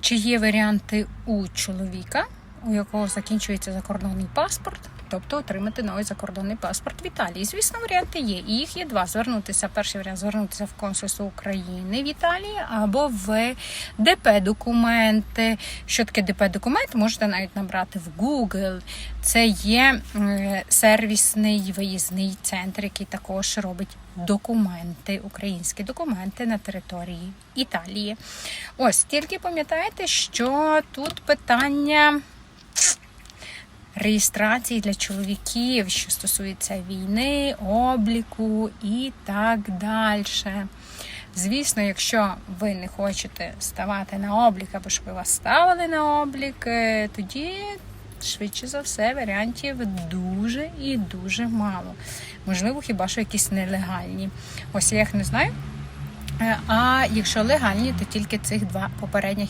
Чи є варіанти у чоловіка, у якого закінчується закордонний паспорт, тобто отримати новий закордонний паспорт в Італії? Звісно, варіанти є. І їх є два: звернутися. Перший варіант звернутися в консульство України в Італії або в ДП документи. Що таке ДП документ? Можете навіть набрати в Google. Це є сервісний виїзний центр, який також робить документи, українські документи на території Італії. Ось тільки пам'ятайте, що тут питання реєстрації для чоловіків, що стосується війни, обліку і так далі. Звісно, якщо ви не хочете ставати на облік, або щоб вас ставили на облік, е, тоді швидше за все варіантів дуже і дуже мало. Можливо, хіба що якісь нелегальні. Ось я їх не знаю. Е, А якщо легальні, то тільки цих два попередніх,